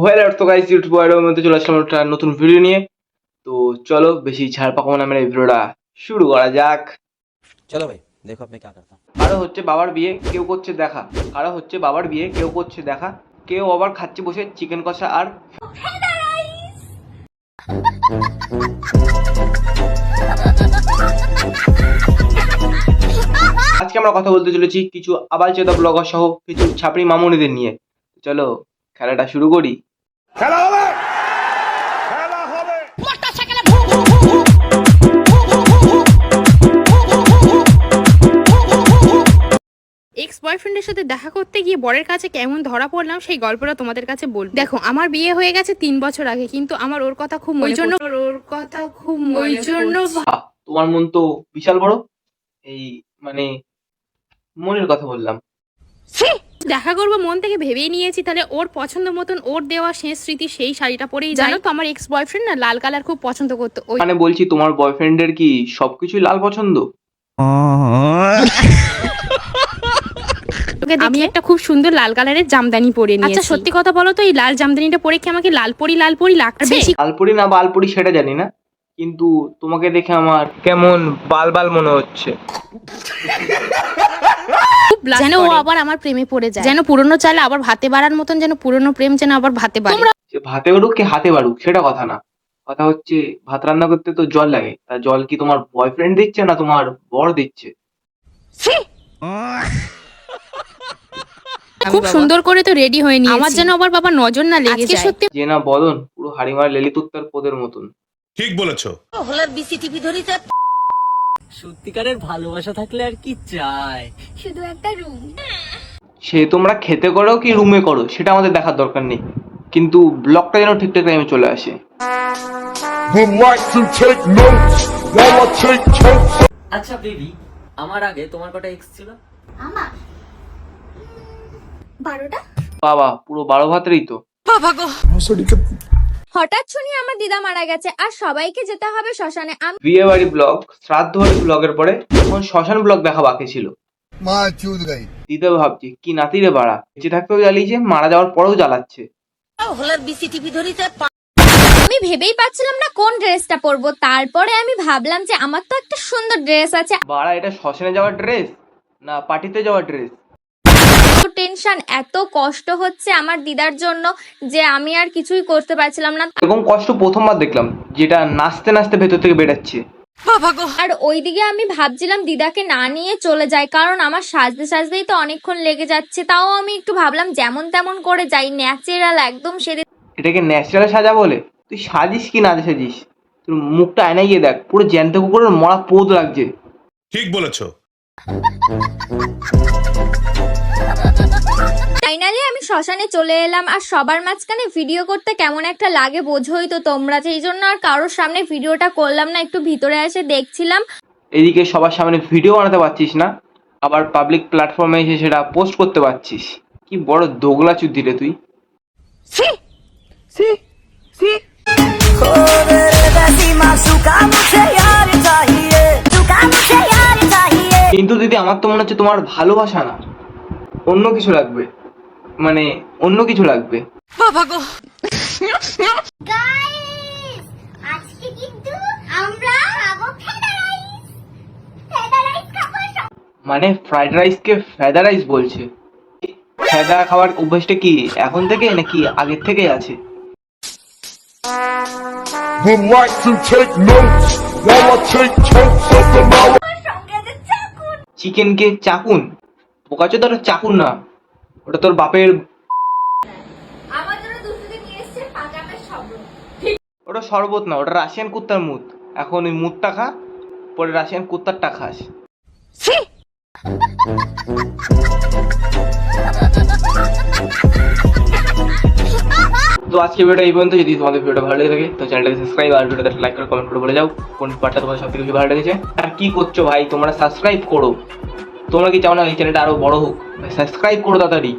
While out তো guys YouTube ওয়াইডের মধ্যে চলে আসলাম একটা নতুন ভিডিও নিয়ে। তো চলো, বেশি ছাড় পাকাবো না আমার এই ভিডিওটা শুরু করা যাক। চলো ভাই, দেখো আপনি কে কারও হচ্ছে বাবার বিয়ে, কেউ করছে দেখা। কারও হচ্ছে বাবার বিয়ে, কেউ করছে দেখা। কেউ আবার খাচ্ছে বসে চিকেন কষা আর আজকে আমরা কথা বলতে চলেছি কিছু আবাল চেতা ব্লগার সহ, কিছু ছাপড়ি মামুনিদের নিয়ে। চলো, খেলাটা শুরু করি। এক্স বয়ফ্রেন্ডের সাথে দেখা করতে গিয়ে বরের কাছে কেমন ধরা পড়লাম সেই গল্পটা তোমাদের কাছে বলব। দেখো আমার বিয়ে হয়ে গেছে তিন বছর আগে কিন্তু আমার ওর কথা খুব ওই জন্য ওর কথা খুব ওই জন্য তোমার মন তো বিশাল বড়। এই মানে মনের কথা বললাম। দেখা করব মন থেকে ভেবেই নিয়েছি। তাহলে ওর পছন্দ মতন ওর দেওয়া শেষ স্মৃতি সেই শাড়িটা পরেই। জানো তো আমার এক্স বয়ফ্রেন্ড না লাল কালার খুব পছন্দ করতো। ওই মানে বলছি তোমার বয়ফ্রেন্ডের কি সবকিছুই লাল পছন্দ? তোকে আমি একটা খুব সুন্দর লাল কালারের জামদানি পরে নিয়েছি। আচ্ছা সত্যি কথা বলো তো এই লাল জামদানিটা পরে কি আমাকে লাল পরি লাল পরি লাগছে? বেশি লালপুরি না বালপুরি সেটা জানি না। কিন্তু তোমাকে দেখে আমার কেমন বাল বাল মনে হচ্ছে। যেন ও আবার আমার প্রেমে পড়ে যায়। যেন পুরনো চালে আবার ভাতে বাড়ার মতন যেন পুরনো প্রেম যেন আবার ভাতে বাড়ে। ভাতে বাড়ুক কি হাতে বাড়ুক সেটা কথা না। কথা হচ্ছে ভাত রান্না করতে তো জল লাগে। তা জল কি তোমার বয়ফ্রেন্ড দিচ্ছে না তোমার বর দিচ্ছে? খুব সুন্দর করে তো রেডি হয়ে নিয়েছি। আমার যেন আবার বাবা নজর না লেগে যায়। সত্যি যে না বদন পুরো হাড়িমার লেলিতুত্তার পোদের মতন। ঠিক বলেছ। সত্যিকারের ভালোবাসা থাকলে আর কি চাই? সে তোমরা খেতে করো কি রুমে করো সেটা আমাদের দেখার দরকার নেই। কিন্তু ব্লগটা যেন ঠিকঠাক টাইমে চলে আসে. আচ্ছা বেবি আমার আগে তোমার কটা এক্স ছিল? আমার? বারোটা? বাবা পুরো বারো ভাতেরই তো। হঠাৎ শুনি আমার দিদা মারা গেছে আর সবাইকে যেতে হবে শ্মশানে। আমি বিয়ে বাড়ি ব্লগ শ্রাদ্ধ বাড়ি ব্লগের পরে তখন শ্মশান ব্লগ দেখা বাকি ছিল। মা চুদ গাই। দিদা ভাবছি কি নাতি রে বাড়া বেঁচে থাকতেও জ্বালিয়েছে মারা যাওয়ার পরেও জ্বালাচ্ছে। হোলার বিসি টিভি ধরিতে আমি ভেবেই পাচ্ছিলাম না কোন ড্রেসটা পরবো। তারপরে আমি ভাবলাম যে আমার তো একটা সুন্দর ড্রেস আছে। বাড়া এটা শ্মশানে যাওয়ার ড্রেস না পার্টিতে যাওয়ার ড্রেস? টেনশন এত কষ্ট হচ্ছে আমার দিদার জন্য যে আমি আর কিছুই করতে পারছিলাম না। এবং কষ্ট প্রথমবার দেখলাম যেটা নাচতে নাচতে ভেতর থেকে বেরাচ্ছে। আর ওইদিকে আমি ভাবছিলাম দিদাকে না নিয়ে চলে যাই কারণ আমার সাজতে সাজতেই তো অনেকক্ষণ লেগে যাচ্ছে। তাও আমি একটু ভাবলাম যেমন তেমন করে যাই ন্যাচারাল একদম সেরে এটাকে ন্যাচারাল সাজা বলে? তুই সাজিস কি না সাজিস? তোর মুখটা আয়নায় গিয়ে দেখ পুরো জ্যান্ত কুকুরের মরা পোদ লাগছে। ঠিক বলেছ। শ্মশানে চলে এলাম আর সবার মাঝখানে ভিডিও করতে কেমন একটা লাগে বোঝোই তো তোমরা। সেই জন্য আর কারোর সামনে ভিডিওটা করলাম না একটু ভিতরে এসে দেখছিলাম। এদিকে সবার সামনে ভিডিও বানাতে পারছিস না আবার পাবলিক প্ল্যাটফর্মে এসে সেটা পোস্ট করতে পারছিস। কি বড় দোগলা চুদ্দি রে তুই। কিন্তু দিদি আমার তো মনে হচ্ছে তোমার ভালোবাসা না। অন্য কিছু লাগবে। মানে অন্য কিছু লাগবে। আজকে কিন্তু আমরা খাব রাইস ফেদা রাইস মানে ফ্রাইড রাইসকে ফেদা রাইস বলছে। ফেদা খাওয়ার অভ্যাসটা কি এখন থেকে নাকি আগের থেকেই আছে. চিকেনকে চাকুন। পোকাচো তো চাকুন না। ওটা তোর বাপের ওটা শরবত না ওটা রাশিয়ান কুত্তার মুদ এখন ওই মুদটা খা পরে রাশিয়ান কুত্তারটা খাস। তো আজকে ভিডিওটা এই পর্যন্ত। যদি তোমাদের ভিডিওটা ভালো লেগে থাকে তো চ্যানেলটাকে সাবস্ক্রাইব আর ভিডিওটা লাইক করে কমেন্ট করে বলে যাও। কোন পার্টটা তোমাদের সব থেকে বেশি ভালো লেগেছে? আর কি করছ ভাই? তোমরা সাবস্ক্রাইব করো। তোমরা কি চাও না এই চ্যানেলটা আরও বড় হোক? সাবস্ক্রাইব করো তাড়াতাড়ি।